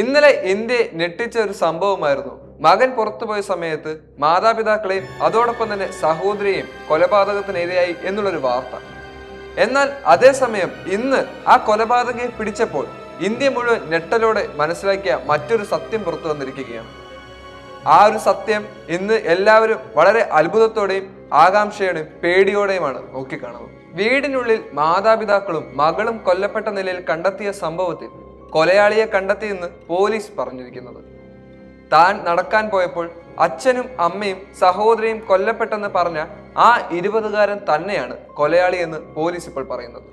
ഇന്നലെ ഇന്ത്യയെ ഞെട്ടിച്ച ഒരു സംഭവമായിരുന്നു. മകൻ പുറത്തുപോയ സമയത്ത് മാതാപിതാക്കളെയും അതോടൊപ്പം തന്നെ സഹോദരിയെയും കൊലപാതകത്തിനിരയായി എന്നുള്ളൊരു വാർത്ത. എന്നാൽ അതേസമയം ഇന്ന് ആ കൊലപാതകയെ പിടിച്ചപ്പോൾ ഇന്ത്യ മുഴുവൻ ഞെട്ടലോടെ മനസ്സിലാക്കിയ മറ്റൊരു സത്യം പുറത്തു വന്നിരിക്കുകയാണ്. ആ ഒരു സത്യം ഇന്ന് എല്ലാവരും വളരെ അത്ഭുതത്തോടെയും ആകാംക്ഷയോടെയും പേടിയോടെയുമാണ് നോക്കിക്കാണുന്നത്. വീടിനുള്ളിൽ മാതാപിതാക്കളും മകളും കൊല്ലപ്പെട്ട നിലയിൽ കണ്ടെത്തിയ സംഭവത്തിൽ കൊലയാളിയെ കണ്ടെത്തിയെന്ന് പോലീസ് പറഞ്ഞിരിക്കുന്നത്. താൻ നടക്കാൻ പോയപ്പോൾ അച്ഛനും അമ്മയും സഹോദരിയും കൊല്ലപ്പെട്ടെന്ന് പറഞ്ഞ ആ ഇരുപതുകാരൻ തന്നെയാണ് കൊലയാളിയെന്ന് പോലീസ് ഇപ്പോൾ പറയുന്നത്.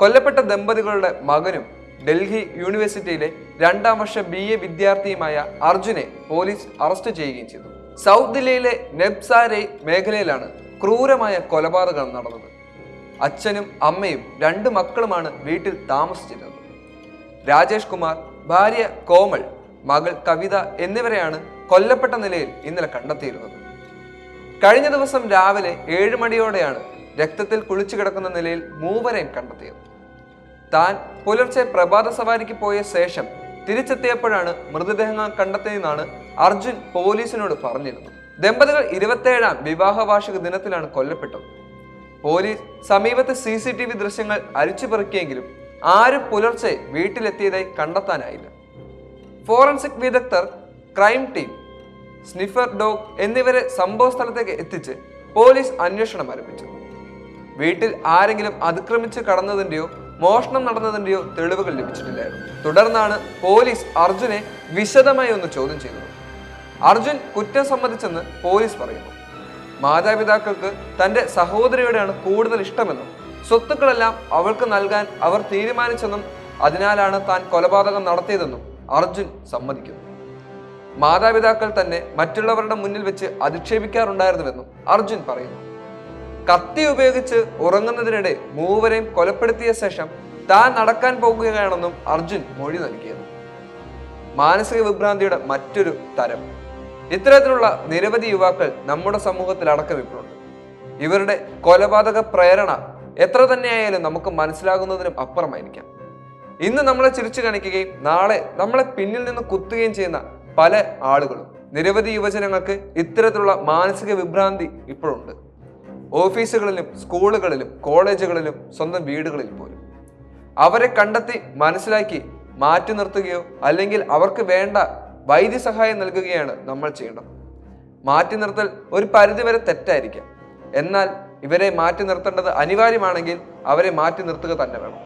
കൊല്ലപ്പെട്ട ദമ്പതികളുടെ മകനും ഡൽഹി യൂണിവേഴ്സിറ്റിയിലെ രണ്ടാം വർഷ ബി എ വിദ്യാർത്ഥിയുമായ അർജുനെ പോലീസ് അറസ്റ്റ് ചെയ്യുകയും ചെയ്തു. സൗത്ത് ദില്ലിയിലെ നെബ്സാരെ മേഖലയിലാണ് ക്രൂരമായ കൊലപാതകം നടന്നത്. അച്ഛനും അമ്മയും രണ്ട് മക്കളുമാണ് വീട്ടിൽ താമസിച്ചിരുന്നത്. രാജേഷ് കുമാർ ഭാര്യ കോമൾ മകൾ കവിത എന്നിവരെയാണ് കൊല്ലപ്പെട്ട നിലയിൽ ഇന്നലെ കണ്ടെത്തിയിരുന്നത്. കഴിഞ്ഞ ദിവസം രാവിലെ ഏഴ് മണിയോടെയാണ് രക്തത്തിൽ കുളിച്ചു കിടക്കുന്ന നിലയിൽ മൂവരെയും കണ്ടെത്തിയത്. താൻ പുലർച്ചെ പ്രഭാത സവാരിക്ക് പോയ ശേഷം തിരിച്ചെത്തിയപ്പോഴാണ് മൃതദേഹങ്ങൾ കണ്ടെത്തിയെന്നാണ് അർജുൻ പോലീസിനോട് പറഞ്ഞിരുന്നത്. ദമ്പതികൾ ഇരുപത്തേഴാം വിവാഹ വാർഷിക ദിനത്തിലാണ് കൊല്ലപ്പെട്ടത്. പോലീസ് സമീപത്തെ സി സി ടി വി ദൃശ്യങ്ങൾ അരിച്ചുപെറുക്കിയെങ്കിലും ആരും പുലർച്ചെ വീട്ടിലെത്തിയതായി കണ്ടെത്താനായില്ല. ഫോറൻസിക് വിദഗ്ധർ ക്രൈം ടീം സ്നിഫർ ഡോഗ് എന്നിവരെ സംഭവ സ്ഥലത്തേക്ക് എത്തിച്ച് പോലീസ് അന്വേഷണം ആരംഭിച്ചു. വീട്ടിൽ ആരെങ്കിലും അതിക്രമിച്ച് കടന്നതിന്റെയോ മോഷണം നടന്നതിന്റെയോ തെളിവുകൾ ലഭിച്ചിട്ടില്ലായിരുന്നു. തുടർന്നാണ് പോലീസ് അർജുനെ വിശദമായി ഒന്ന് ചോദ്യം ചെയ്തത്. അർജുൻ കുറ്റം സമ്മതിച്ചെന്ന് പോലീസ് പറയുന്നു. മാതാപിതാക്കൾക്ക് തന്റെ സഹോദരിയോടെയാണ് കൂടുതൽ ഇഷ്ടമെന്നും സ്വത്തുക്കളെല്ലാം അവൾക്ക് നൽകാൻ അവർ തീരുമാനിച്ചെന്നും അതിനാലാണ് താൻ കൊലപാതകം നടത്തിയതെന്നും അർജുൻ സമ്മതിക്കുന്നു. മാതാപിതാക്കൾ തന്നെ മറ്റുള്ളവരുടെ മുന്നിൽ വെച്ച് അധിക്ഷേപിക്കാറുണ്ടായിരുന്നുവെന്നും അർജുൻ പറയുന്നു. കത്തി ഉപയോഗിച്ച് ഉറങ്ങുന്നതിനിടെ മൂവരെയും കൊലപ്പെടുത്തിയ ശേഷം താൻ നടക്കാൻ പോകുകയാണെന്നും അർജുൻ മൊഴി നൽകിയത് മാനസിക വിഭ്രാന്തിയുടെ മറ്റൊരു തരം. ഇത്തരത്തിലുള്ള നിരവധി യുവാക്കൾ നമ്മുടെ സമൂഹത്തിൽ അടക്കം ഇപ്പോഴുണ്ട് ഇവരുടെ കൊലപാതക പ്രേരണ എത്ര തന്നെയായാലും നമുക്ക് മനസ്സിലാകുന്നതിനും അപ്പുറമായിരിക്കാം. ഇന്ന് നമ്മളെ ചിരിച്ചു കാണിക്കുകയും നാളെ നമ്മളെ പിന്നിൽ നിന്ന് കുത്തുകയും ചെയ്യുന്ന പല ആളുകളും നിരവധി യുവജനങ്ങൾക്ക് ഇത്തരത്തിലുള്ള മാനസിക വിഭ്രാന്തി ഇപ്പോഴുണ്ട്. ഓഫീസുകളിലും സ്കൂളുകളിലും കോളേജുകളിലും സ്വന്തം വീടുകളിൽ പോലും. അവരെ കണ്ടെത്തി മനസ്സിലാക്കി മാറ്റി നിർത്തുകയോ അല്ലെങ്കിൽ അവർക്ക് വേണ്ട വൈദ്യസഹായം നൽകുകയാണ് നമ്മൾ ചെയ്യേണ്ടത്. മാറ്റി നിർത്തൽ ഒരു പരിധിവരെ തെറ്റായിരിക്കാം. എന്നാൽ ഇവരെ മാറ്റി നിർത്തേണ്ടത് അനിവാര്യമാണെങ്കിൽ അവരെ മാറ്റി നിർത്തുക തന്നെ വേണം.